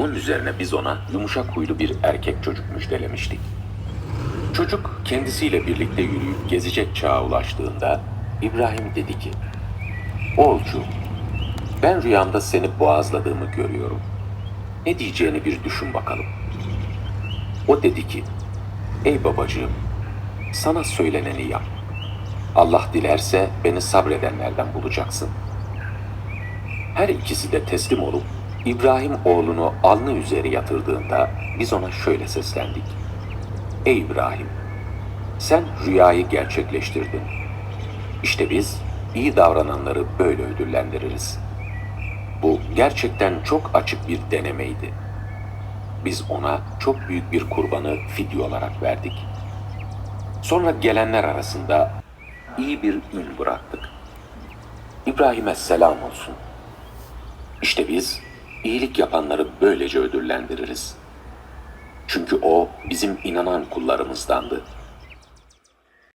Bunun üzerine biz ona yumuşak huylu bir erkek çocuk müjdelemiştik. Çocuk kendisiyle birlikte yürüyüp gezecek çağa ulaştığında İbrahim dedi ki, Oğulcuğum, ben rüyamda seni boğazladığımı görüyorum. Ne diyeceğini bir düşün bakalım. O dedi ki, Ey babacığım, sana söyleneni yap. Allah dilerse beni sabredenlerden bulacaksın. Her ikisi de teslim olup İbrahim oğlunu alnı üzeri yatırdığında biz ona şöyle seslendik. Ey İbrahim, sen rüyayı gerçekleştirdin. İşte biz iyi davrananları böyle ödüllendiririz. Bu gerçekten çok açık bir denemeydi. Biz ona çok büyük bir kurbanı fidye olarak verdik. Sonra gelenler arasında iyi bir ün bıraktık. İbrahim'e selam olsun. İşte biz iyilik yapanları böylece ödüllendiririz. Çünkü o bizim inanan kullarımızdandı.